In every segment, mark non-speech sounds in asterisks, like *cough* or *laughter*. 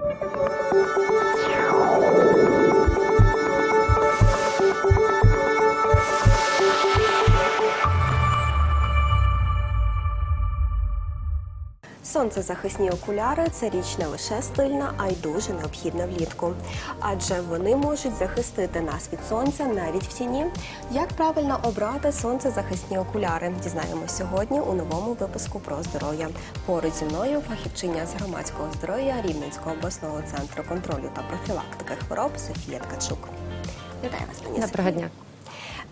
you Сонцезахисні окуляри це річ не лише стильна, а й дуже необхідна влітку. Адже вони можуть захистити нас від сонця навіть в тіні. Як правильно обрати сонцезахисні окуляри? Дізнаємось сьогодні у новому випуску про здоров'я. Поруч зі мною фахівчиня з громадського здоров'я Рівненського обласного центру контролю та профілактики хвороб Софія Ткачук. Вітаю вас, пані Доброго дня.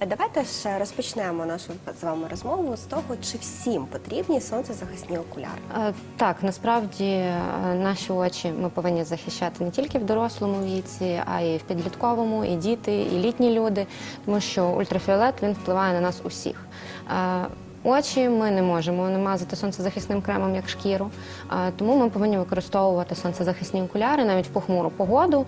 Давайте ж розпочнемо нашу з вами розмову з того, чи всім потрібні сонцезахисні окуляри. Е, Так, насправді е, наші очі ми повинні захищати не тільки в дорослому віці, а й в підлітковому, і діти, і літні люди, тому що ультрафіолет він впливає на нас усіх. Е, Очі ми не можемо намазати сонцезахисним кремом як шкіру, тому ми повинні використовувати сонцезахисні окуляри навіть в похмуру погоду.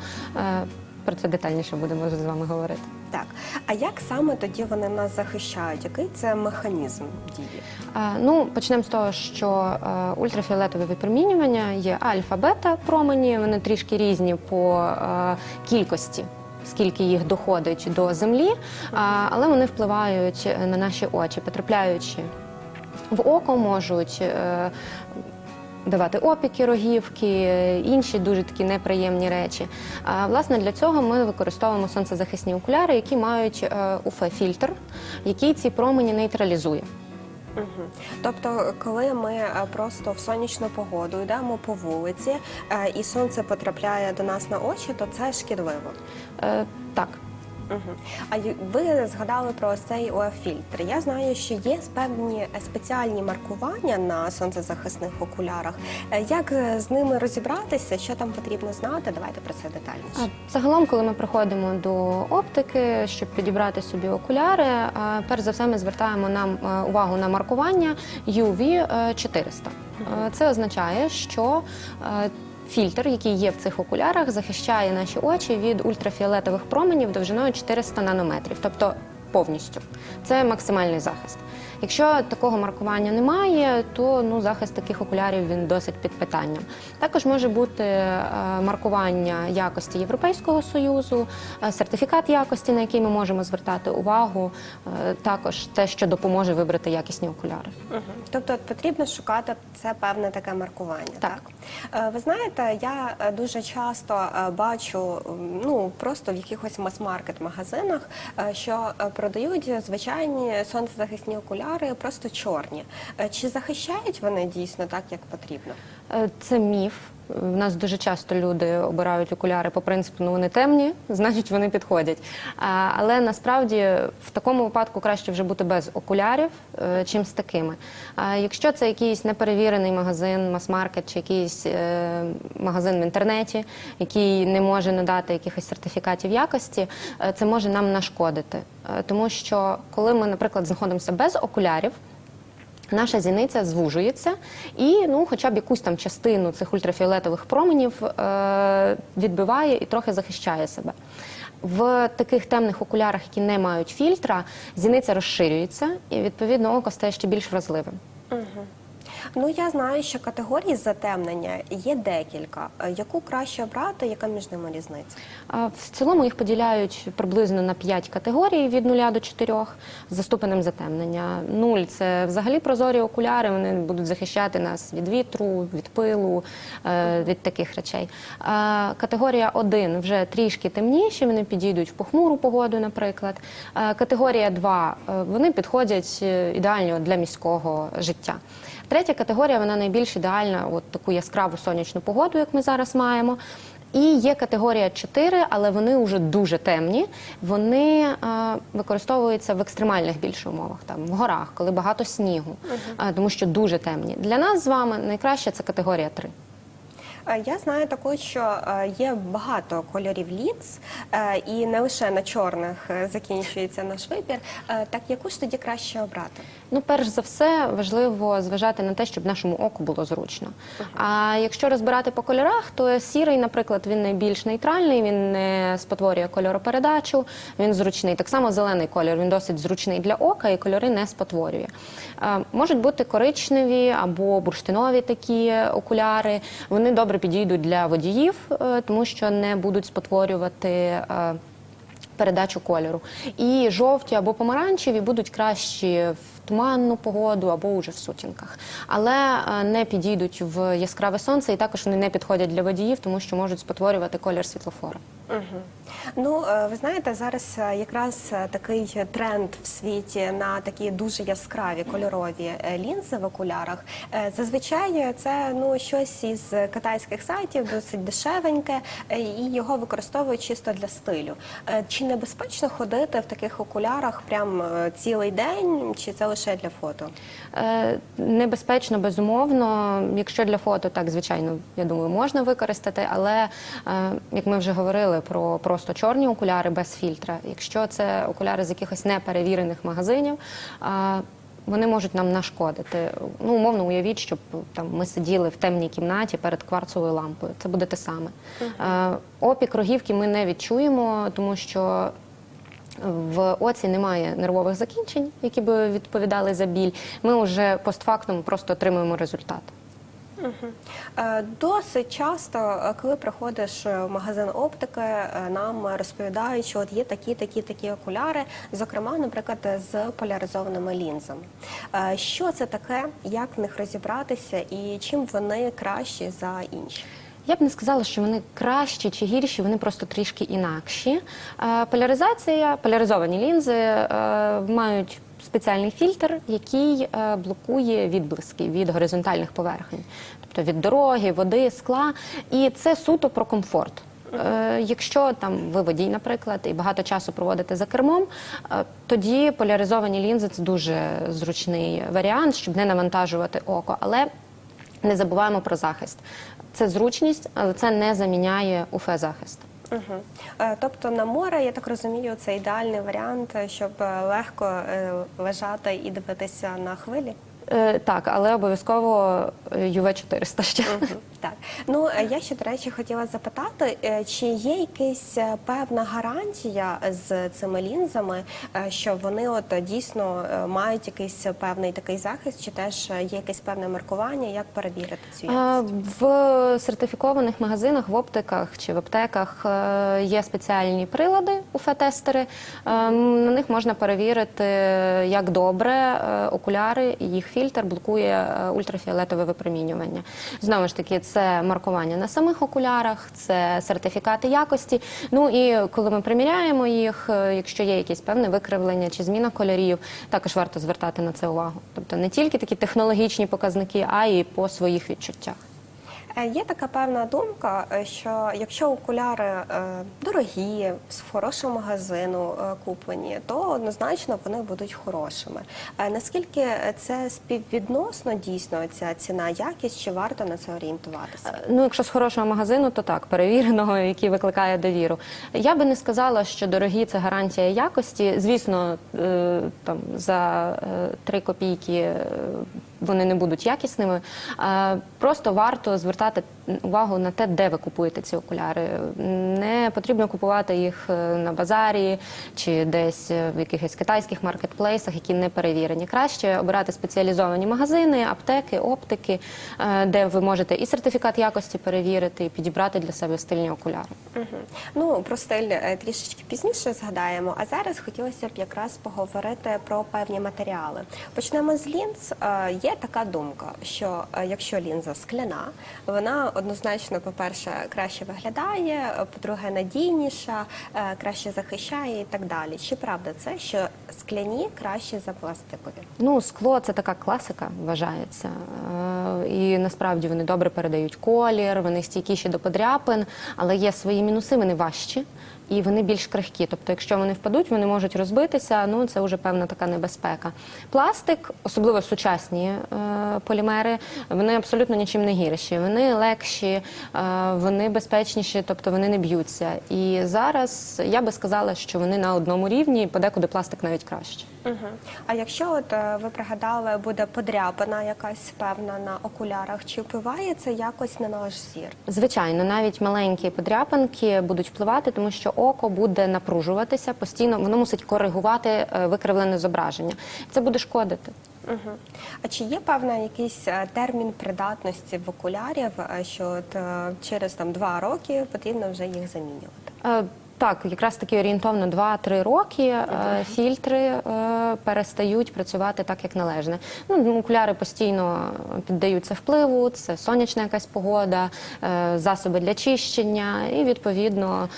Про це детальніше будемо з вами говорити. Так, а як саме тоді вони нас захищають? Який це механізм дії? Е, Ну, почнемо з того, що е, ультрафіолетове випромінювання є альфа-бета промені. Вони трішки різні по е, кількості. Скільки їх доходить до землі, але вони впливають на наші очі, потрапляючи в око, можуть е, давати опіки, рогівки, інші дуже такі неприємні речі. А, власне, для цього ми використовуємо сонцезахисні окуляри, які мають е, УФ-фільтр, який ці промені нейтралізує. Угу. Тобто, коли ми е, просто в сонячну погоду йдемо по вулиці е, і сонце потрапляє до нас на очі, то це шкідливо. Е, так. Угу. А ви згадали про цей ОФ-фільтр. Я знаю, що є певні е, спеціальні маркування на сонцезахисних окулярах. Е, Як е, з ними розібратися? Що там потрібно знати? Давайте про це детальніше. Загалом, коли ми приходимо до оптики, щоб підібрати собі окуляри, перш за все ми звертаємо нам увагу на маркування UV е, 400. Е, Це означає, що Фільтр, який є в цих окулярах, захищає наші очі від ультрафіолетових променів довжиною 400 нанометрів, тобто повністю. Це максимальний захист. Якщо такого маркування немає, то ну, захист таких окулярів він досить під питанням. Також може бути е, маркування якості Європейського союзу, е, сертифікат якості, на який ми можемо звертати увагу, е, також те, що допоможе вибрати якісні окуляри. Угу. Тобто потрібно шукати це певне таке маркування. Так, Так. Ви знаєте, я дуже часто бачу ну просто в якихось мас-маркет магазинах, що продають звичайні сонцезахисні окуляри, просто чорні. Е, Чи захищають вони дійсно так, як потрібно? Е, Це міф. В нас дуже часто люди обирають окуляри по принципу, ну вони темні, *laughs* значить вони підходять. Але насправді в такому випадку краще вже бути без окулярів, е, чим з такими. А якщо це якийсь неперевірений магазин, мас-маркет чи якийсь е, магазин в інтернеті, який не може надати якихось сертифікатів якості, е, це може нам нашкодити. Тому що коли ми, наприклад, знаходимося без окулярів. Наша зіниця звужується і ну, хоча б якусь там частину цих ультрафіолетових променів е- відбиває і трохи захищає себе. В таких темних окулярах, які не мають фільтра, зіниця розширюється, і відповідно око стає ще більш вразливим. Ну я знаю, що категорій затемнення є декілька. Е, Яку краще обрати, яка між ними різниця? В цілому їх поділяють приблизно на 5 категорій від 0 до 4 з ступенем затемнення. 0 – це взагалі прозорі окуляри, вони будуть захищати нас від вітру, від пилу, е, від таких речей. Категорія 1 вже трішки темніші, вони підійдуть в похмуру погоду, наприклад. Е, Категорія 2 – вони підходять е, ідеально для міського життя. Третя категорія вона найбільш ідеальна, от таку яскраву сонячну погоду, як ми зараз маємо. І є категорія 4, але вони вже дуже темні. Вони е, використовуються в екстремальних більше умовах, там в горах, коли багато снігу, е, тому що дуже темні. Для нас з вами найкраще це категорія 3. Е, Я знаю також, що е, є багато кольорів лінз, е, і не лише на чорних закінчується наш вибір. Так яку ж тоді краще обрати? Ну, перш за все, важливо зважати на те, щоб нашому оку було зручно. А якщо розбирати по кольорах, то сірий, наприклад, він найбільш нейтральний, він не спотворює кольоропередачу, він зручний. Так само зелений колір, він досить зручний для ока і кольори не спотворює. Можуть бути коричневі або бурштинові такі окуляри. Вони добре підійдуть для водіїв, е, тому що не будуть спотворювати. е, Передачу кольору. І жовті або помаранчеві будуть кращі в туманну погоду або уже в сутінках. Але е, не підійдуть в яскраве сонце, і також вони не підходять для водіїв, тому що можуть спотворювати колір світлофора. Угу. Ну, е, ви знаєте, зараз е, якраз такий тренд в світі на такі дуже яскраві кольорові лінзи в окулярах. Зазвичай це ну щось із китайських сайтів, досить дешевеньке, і його використовують чисто для стилю. Чи небезпечно ходити в таких окулярах прям е, цілий день, чи це лише для фото? Е, Небезпечно, безумовно. Якщо для фото, так звичайно, я думаю, можна використати. Але е, як ми вже говорили про просто чорні окуляри без фільтра, якщо це окуляри з якихось неперевірених магазинів. е, Вони можуть нам нашкодити. Ну, умовно, уявіть, щоб там ми сиділи в темній кімнаті перед кварцовою лампою. Це буде те саме. Е, Опік рогівки ми не відчуємо, тому що в оці немає нервових закінчень, які би відповідали за біль. Ми вже постфактум просто отримуємо результат. Е, Досить часто, е, коли приходиш в магазин оптики, е, нам розповідають, що от є такі, такі, такі окуляри, зокрема, наприклад, з поляризованими лінзами. Е, Що це таке, як в них розібратися і чим вони кращі за інші? Я б не сказала, що вони кращі чи гірші, вони просто трішки інакші. Е, Поляризація, поляризовані лінзи е, мають спеціальний фільтр, який е, блокує відблиски від горизонтальних поверхень, тобто від дороги, води, скла. І це суто про комфорт. Е, Якщо там ви водій, наприклад, і багато часу проводите за кермом, е, тоді поляризовані лінзи це дуже зручний варіант, щоб не навантажувати око. Але не забуваємо про захист. Це зручність, але це не заміняє УФ-захист. Угу. Тобто на море, я так розумію, це ідеальний варіант, щоб е, легко е, лежати і дивитися на хвилі. Е, так, але обов'язково UV 400 ще. Мгм, *laughs* Так, ну е, я ще до речі хотіла запитати, е, чи є якась е, певна гарантія з цими лінзами, е, що вони от е, дійсно е, мають якийсь певний такий захист, чи теж е, є якесь певне маркування, як перевірити цю Е, якість? В сертифікованих магазинах, в оптиках чи в аптеках е, є спеціальні прилади, УФ-тестери. Е, На них можна перевірити, як добре е, окуляри їх фільтр блокує е, ультрафіолетове випромінювання. Знову ж таки, це маркування на самих окулярах, це сертифікати якості. Ну і коли ми приміряємо їх, е, якщо є якісь певне викривлення чи зміна кольорів, також варто звертати на це увагу. Тобто не тільки такі технологічні показники, а й по своїх відчуттях. Е, Є така певна думка, е, що якщо окуляри е, дорогі, з хорошого магазину куплені, то однозначно вони будуть хорошими. Наскільки це співвідносно дійсно ця ціна, якість, чи варто на це орієнтуватися? Ну, якщо з хорошого магазину, то так, перевіреного, який викликає довіру. Я би не сказала, що дорогі це гарантія якості. Звісно, там за е, 3 копійки вони не будуть якісними. Е, Просто варто звертати увагу на те, де ви купуєте ці окуляри. Не потрібно купувати їх е, на базарі чи десь е, в якихось китайських маркетплейсах, які не перевірені. Краще обирати спеціалізовані магазини, аптеки, оптики, де ви можете і сертифікат якості перевірити, і підібрати для себе стильні окуляри. Ну про стиль трішечки пізніше згадаємо. А зараз хотілося б якраз поговорити про певні матеріали. Почнемо з лінз. Е, Є така думка, що е, якщо лінза скляна, вона однозначно, по-перше, краще виглядає, е, по-друге, надійніша, е, краще захищає і так далі. Чи правда це, що скляні краще за пластикові? Ну, скло це така класика, вважається. І насправді вони добре передають колір, вони стійкіші до подряпин, але є свої мінуси, вони важчі і вони більш крихкі. Тобто, якщо вони впадуть, вони можуть розбитися. Ну це вже певна така небезпека. Пластик, особливо сучасні е, полімери, вони абсолютно нічим не гірші. Вони легші, е, вони безпечніші, тобто вони не б'ються. І зараз я би сказала, що вони на одному рівні, подекуди пластик навіть краще. Угу. А якщо от е, ви пригадали, буде подряпина якась певна на окулярах, чи впливає це якось на наш зір? Звичайно, навіть маленькі подряпинки будуть впливати, тому що око буде напружуватися постійно, воно мусить коригувати е, викривлене зображення. Це буде шкодити. Угу. А чи є певна якийсь е, термін придатності в окулярів, що от, через там два роки потрібно вже їх замінювати? Так, якраз таки орієнтовно 2-3 роки е, фільтри е, перестають працювати так, як належне. Ну, окуляри постійно піддаються впливу, це сонячна якась погода, е, засоби для чищення, і відповідно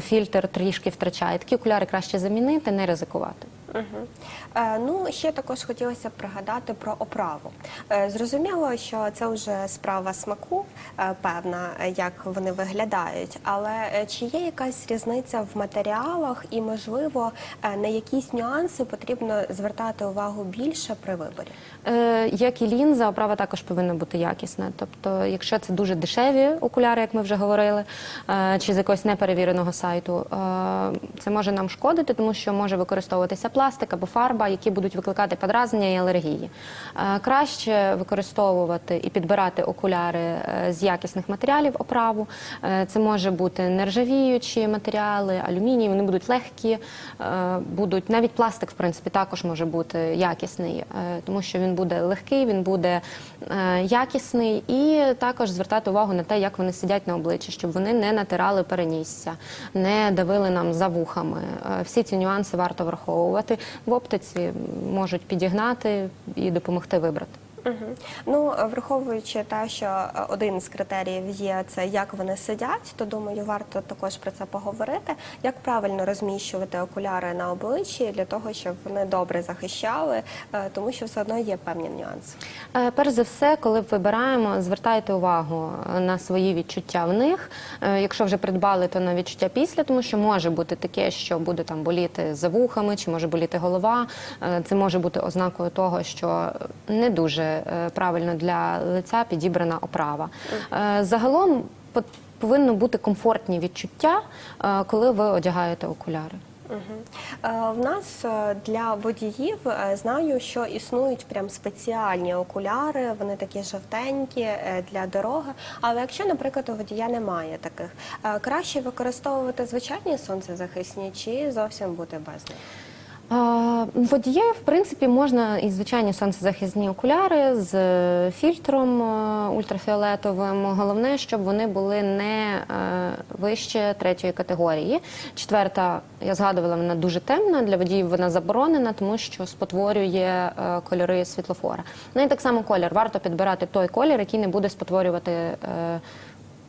фільтр трішки втрачає. Такі окуляри краще замінити, не ризикувати. Угу. Е, ну, ще також хотілося б пригадати про оправу. Е, зрозуміло, що це вже справа смаку, е, певна, як вони виглядають. Але е, чи є якась різниця в матеріалах і, можливо, е, на якісь нюанси потрібно звертати увагу більше при виборі? Е, Як і лінза, оправа також повинна бути якісна. Тобто, якщо це дуже дешеві окуляри, як ми вже говорили, е, чи з якогось неперевіреного сайту, е, це може нам шкодити, тому що може використовуватися пластик або фарба, які будуть викликати подразнення і алергії. Краще використовувати і підбирати окуляри з якісних матеріалів оправу. Це може бути нержавіючі матеріали, алюміній, вони будуть легкі, будуть навіть пластик, в принципі, також може бути якісний, тому що він буде легкий, він буде е, якісний, і також звертати увагу на те, як вони сидять на обличчі, щоб вони не натирали перенісся, не давили нам за вухами. Е, Всі ці нюанси варто враховувати. В оптиці можуть підігнати і допомогти вибрати. Угу. Ну, враховуючи те, що е, один з критеріїв є це як вони сидять, то думаю, варто також про це поговорити. Як правильно розміщувати окуляри на обличчі для того, щоб вони добре захищали, е, тому що все одно є певні нюанси. Е, Перш за все, коли вибираємо, звертайте увагу на свої відчуття в них. Якщо вже придбали, то на відчуття після, тому що може бути таке, що буде там боліти за вухами, чи може боліти голова. Це може бути ознакою того, що не дуже е, правильно для лиця підібрана оправа. Е, Загалом по- повинно бути комфортні відчуття, е, коли ви одягаєте окуляри. Угу. В нас для водіїв знаю, що існують прям спеціальні окуляри, вони такі жовтенькі для дороги. Але якщо, наприклад, у водія немає таких, краще використовувати звичайні сонцезахисні чи зовсім бути без них. А, Водія, в принципі, можна і звичайні сонцезахисні окуляри з е, фільтром е, ультрафіолетовим. Головне, щоб вони були не е, вище третьої категорії. Четверта, я згадувала, вона дуже темна. Для водіїв вона заборонена, тому що спотворює кольори світлофора. Ну і так само колір. Варто підбирати той колір, який не буде спотворювати.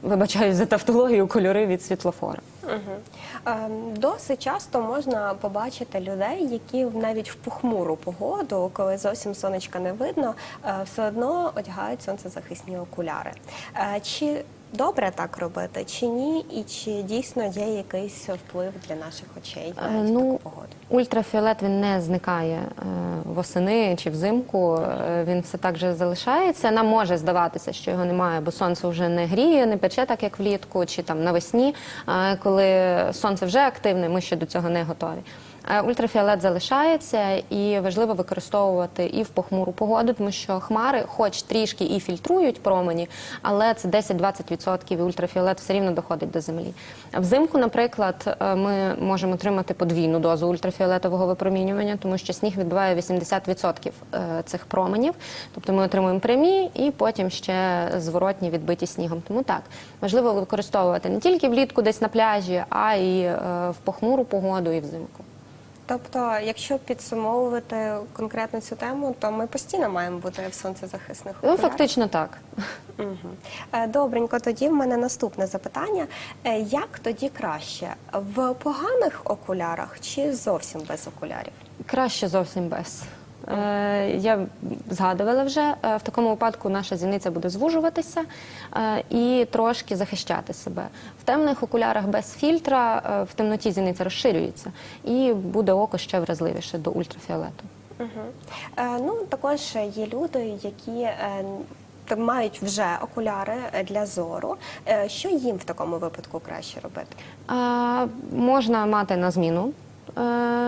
Вибачаю за тавтологію кольори від світлофора. Угу. Досить часто можна побачити людей, які навіть в похмуру погоду, коли зовсім сонечка не видно, е, все одно одягають сонцезахисні окуляри. Е, Чи добре так робити, чи ні, і чи дійсно є якийсь вплив для наших очей Е, в ну, таку погоду? Ультрафіолет він не зникає е, восени чи взимку. е, Він все так же залишається. Нам може здаватися, що його немає, бо сонце вже не гріє, не пече так, як влітку, чи там навесні, коли сонце вже активне, ми ще до цього не готові. Е, Ультрафіолет залишається і важливо використовувати і в похмуру погоду, тому що хмари, хоч трішки і фільтрують промені, але це 10-20% і ультрафіолет все рівно доходить до землі. Взимку, наприклад, е, ми можемо отримати подвійну дозу ультрафіолетового випромінювання, тому що сніг відбиває 80% е, цих променів. Тобто ми отримуємо прямі і потім ще зворотні відбиті снігом. Тому так важливо використовувати не тільки влітку десь на пляжі, а й в похмуру погоду і взимку. Тобто, якщо підсумовувати конкретно цю тему, то ми постійно маємо бути в сонцезахисних Ну, фактично так. Е, Добренько, тоді в мене наступне запитання. Е, Як тоді краще? В поганих окулярах чи зовсім без окулярів? Краще зовсім без. Е, Я згадувала вже, е, в такому випадку наша зіниця буде звужуватися е, і трошки захищати себе. В темних окулярах без фільтра в темноті зіниця розширюється і буде око ще вразливіше до ультрафіолету. Угу. Е, ну, також є люди, які е, мають вже окуляри для зору. Е, що їм в такому випадку краще робити? Е, Можна мати на зміну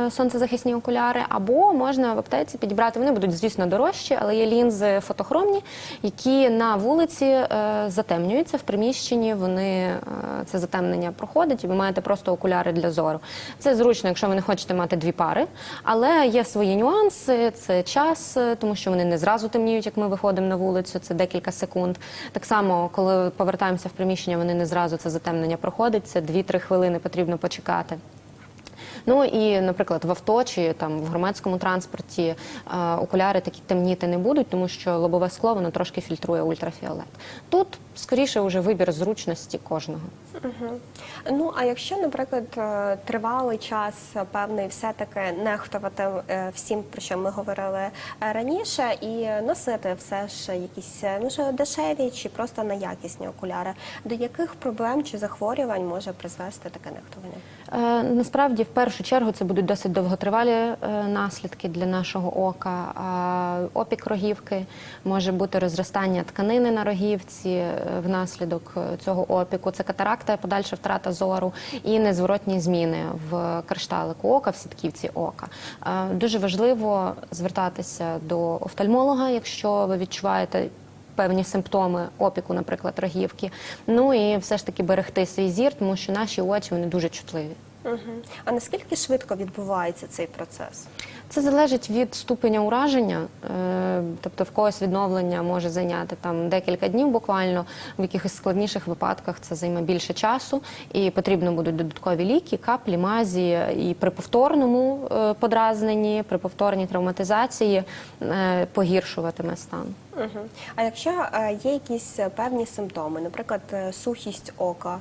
сонцезахисні окуляри, або можна в аптеці підібрати. Вони будуть, звісно, дорожчі, але є лінзи фотохромні, які на вулиці е, затемнюються в приміщенні. Вони е, це затемнення проходить, і ви маєте просто окуляри для зору. Це зручно, якщо ви не хочете мати дві пари, але є свої нюанси. Це час, е, тому що вони не зразу темніють, як ми виходимо на вулицю. Це декілька секунд. Так само, коли повертаємося в приміщення, вони не зразу це затемнення проходить. Це 2-3 хвилини потрібно почекати. Ну і, наприклад, в авто чи там в громадському транспорті е, окуляри такі темніти не будуть, тому що лобове скло воно трошки фільтрує ультрафіолет. Тут скоріше вже вибір зручності кожного. Ну а якщо, наприклад, е, тривалий час е, певний все-таки нехтувати е, всім, про що ми говорили раніше, і носити все ж якісь може дешеві чи просто неякісні окуляри, до яких проблем чи захворювань може призвести таке нехтування? Е, Насправді, в першу чергу, це будуть досить довготривалі е, наслідки для нашого ока. Опік рогівки може бути розростання тканини на рогівці е, внаслідок цього опіку. Це катаракта, подальша втрата зору і незворотні зміни в кришталику ока, в сітківці ока. Дуже важливо звертатися до офтальмолога, якщо ви відчуваєте певні симптоми опіку, наприклад, рогівки. Ну і все ж таки берегти свій зір, тому що наші очі вони дуже чутливі. Угу. А наскільки швидко відбувається цей процес? Це залежить від ступеня ураження, е, тобто в когось відновлення може зайняти там декілька днів буквально, в якихось складніших випадках це займе більше часу, і потрібно будуть додаткові ліки, каплі, мазі. І при повторному е, подразненні, при повторній травматизації е, погіршуватиме стан. Угу. А якщо е, є якісь е, певні симптоми, наприклад, е, сухість ока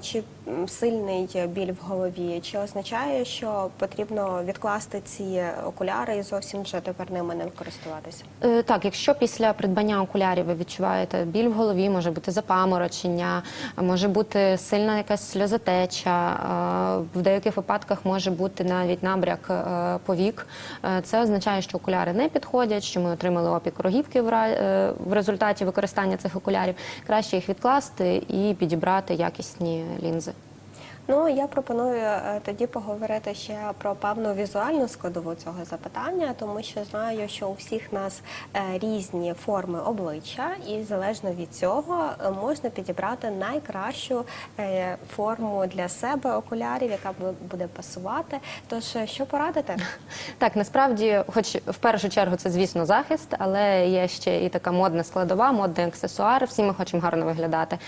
чи сильний біль в голові, чи означає, що потрібно відкласти ці окуляри і зовсім вже тепер ними не користуватися? Так, якщо після придбання окулярів ви відчуваєте біль в голові, може бути запаморочення, може бути сильна якась сльозотеча, в деяких випадках може бути навіть набряк повік. Це означає, що окуляри не підходять, що ми отримали опік рогівки в ра- е, в результаті використання цих окулярів. Краще їх відкласти і підібрати якісні лінзи. Ну я пропоную е, тоді поговорити ще про певну візуальну складову цього запитання, тому що знаю, що у всіх нас е, різні форми обличчя, і залежно від цього е, можна підібрати найкращу форму для себе окулярів, яка буде пасувати. Тож що порадити? *laughs* Так, насправді, хоч в першу чергу це, звісно, захист, але є ще і така модна складова, модний аксесуар. Всі ми хочемо гарно виглядати.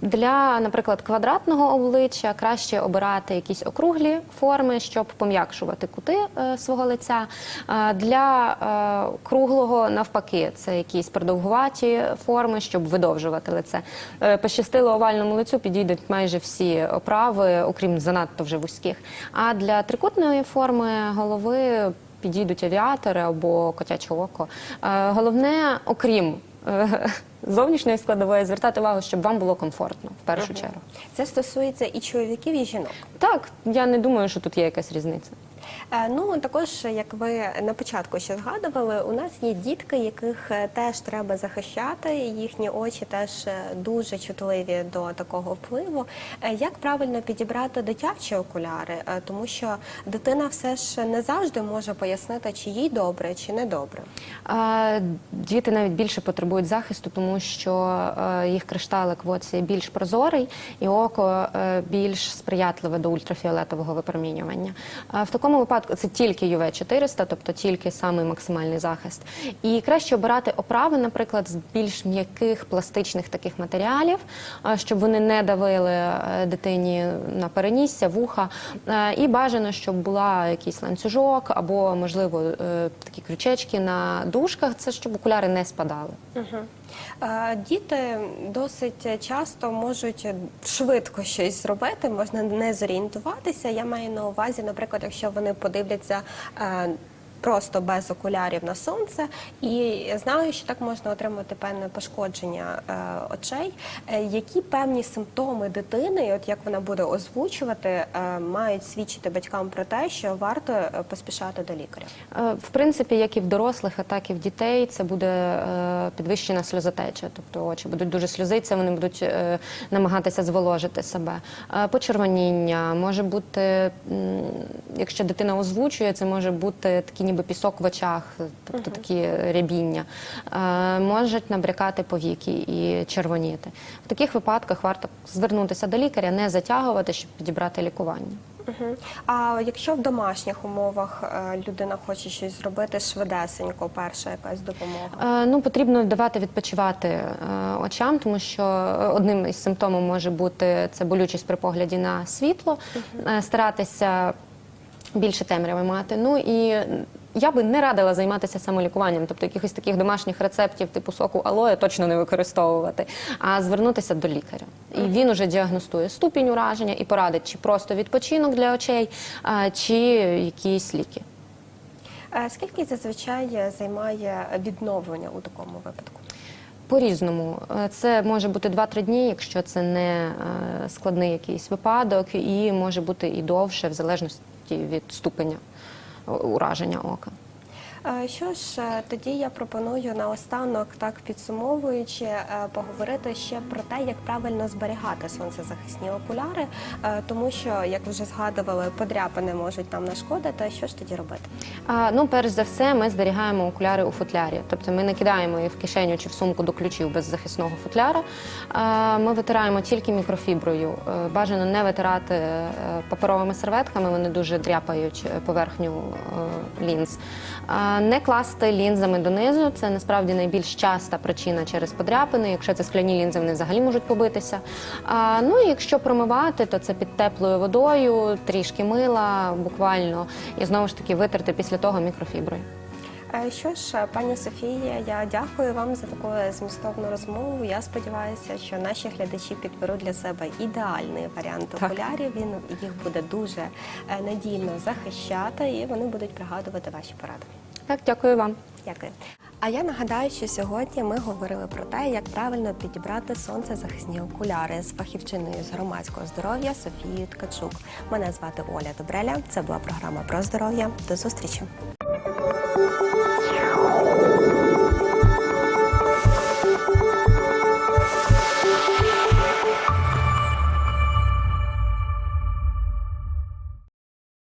Для, наприклад, квадратного обличчя краще обирати якісь округлі форми, щоб пом'якшувати кути е, свого лиця. А Для е, круглого навпаки, це якісь продовгуваті форми, щоб видовжувати лице. Е, Пощастило овальному лицю підійдуть майже всі оправи, окрім занадто вже вузьких. А для трикутної форми голови підійдуть авіатори або котяче око. Е, Головне, окрім е, *laughs* зовнішньої складової, звертати увагу, щоб вам було комфортно в першу чергу. Це стосується і чоловіків, і жінок. Так, я не думаю, що тут є якась різниця. Е, Ну також, як ви на початку ще згадували, у нас є дітки, яких е, теж треба захищати. Їхні очі теж е, дуже чутливі до такого впливу. Як правильно підібрати дитячі окуляри? Тому що дитина все ж не завжди може пояснити, чи їй добре, чи не добре. Діти навіть більше потребують захисту, тому що їх кришталик в оці більш прозорий і око більш сприятливе до ультрафіолетового випромінювання. В такому випадку це тільки UV 400, тобто тільки самий максимальний захист. І краще обирати оправи, наприклад, з більш м'яких пластичних таких матеріалів, щоб вони не давили е, дитині на перенісся, вуха. Е, І бажано, щоб була якийсь ланцюжок або, можливо, е, такі крючечки на дужках, це щоб окуляри не спадали. Е, Діти досить часто можуть швидко щось зробити, можна не зорієнтуватися. Я маю на увазі, наприклад, якщо вони подивляться е, просто без окулярів на сонце, і знаю, що так можна отримати певне пошкодження е, очей. Е, які певні симптоми дитини, от як вона буде озвучувати, е, мають свідчити батькам про те, що варто поспішати до лікаря? В принципі, як і в дорослих, так і в дітей, це буде підвищена сльозотеча. Тобто очі будуть дуже сльозитися, вони будуть намагатися зволожити себе. Почервоніння може бути, якщо дитина озвучує, це може бути такий ніби пісок в очах, тобто такі рябіння. Е, Можуть набрякати повіки і червоніти. В таких випадках варто звернутися до лікаря, не затягувати, щоб підібрати лікування. А якщо в домашніх умовах е, людина хоче щось зробити швидесенько, перша якась допомога? Е, Ну, потрібно давати відпочивати е, очам, тому що одним із симптомів може бути це болючість при погляді на світло, Е, старатися більше темряви мати. Ну і я би не радила займатися самолікуванням, тобто якихось таких домашніх рецептів типу соку алоє точно не використовувати, а звернутися до лікаря. І він уже діагностує ступінь ураження і порадить, чи просто відпочинок для очей, чи якісь ліки. Е, Скільки зазвичай займає відновлення у такому випадку? По-різному. Е, Це може бути 2-3 дні, якщо це не е, складний якийсь випадок, і може бути і довше, в залежності від ступеня ураження ока. Що ж, е, тоді я пропоную наостанок, так підсумовуючи, е, поговорити ще про те, як правильно зберігати сонцезахисні окуляри, е, тому що, як вже згадували, подряпини можуть нам нашкодити. Що ж тоді робити? А, ну, перш за все, ми зберігаємо окуляри у футлярі. Тобто ми не кидаємо їх в кишеню чи в сумку до ключів без захисного футляра. А, ми витираємо тільки мікрофіброю. Бажано не витирати паперовими серветками, вони дуже дряпають поверхню лінз. Не класти лінзами донизу. Це насправді найбільш часта причина через подряпини. Якщо це скляні лінзи, вони взагалі можуть побитися. А, ну і якщо промивати, то це під теплою водою, трішки мила, буквально, і знову ж таки витерти після того мікрофіброю. Е, Що ж, пані Софія, я дякую вам за таку змістовну розмову. Я сподіваюся, що наші глядачі підберуть для себе ідеальний варіант Так. окулярів. Він їх буде дуже е, надійно захищати, і вони будуть пригадувати ваші поради. Так, дякую вам. Дякую. А я нагадаю, що сьогодні ми говорили про те, як правильно підібрати сонцезахисні окуляри з фахівчиною з громадського здоров'я Софією Ткачук. Мене звати Оля Добреля. Це була програма про здоров'я. До зустрічі.